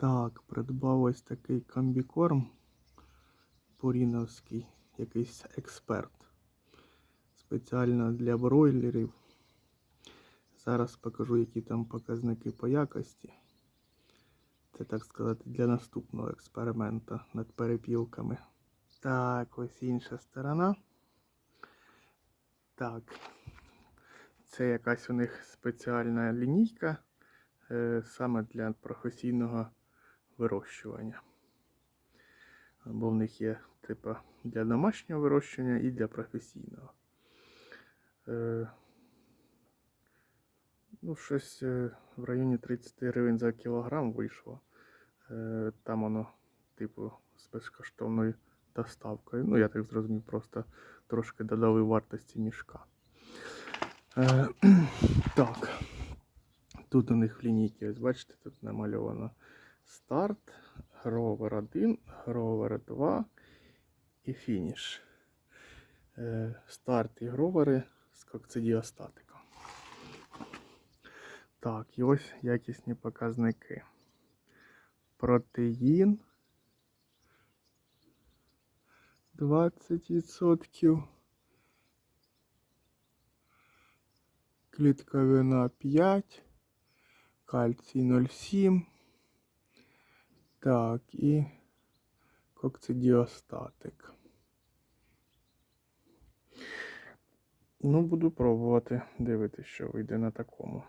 Так, придбав ось такий комбікорм Поріновський, якийсь експерт. Спеціально для бройлерів. Зараз покажу, які там показники по якості. Це так сказати для наступного експеримента над перепілками. Так, ось інша сторона. Так. Це якась у них спеціальна лінійка е, саме для професійного вирощування. Бо в них є типу для домашнього вирощування і для професійного. Е, ну, щось е, в районі 30 гривень за кілограм вийшло. Е, там воно, типу, з безкоштовною доставкою. Ну, я так зрозумів, просто трошки додали вартості мішка. Е, так. Тут у них в лінійці, ось бачите, тут намальовано старт, гровер 1, гровер 2 і фініш. Е, старт і гровери з кокцидіостатиком. Так, і ось якісні показники. Протеїн 20%. Клітковина 5, кальцій 0,7. Так, і кокцидіостатик. Ну, буду пробувати дивитися, що вийде на такому.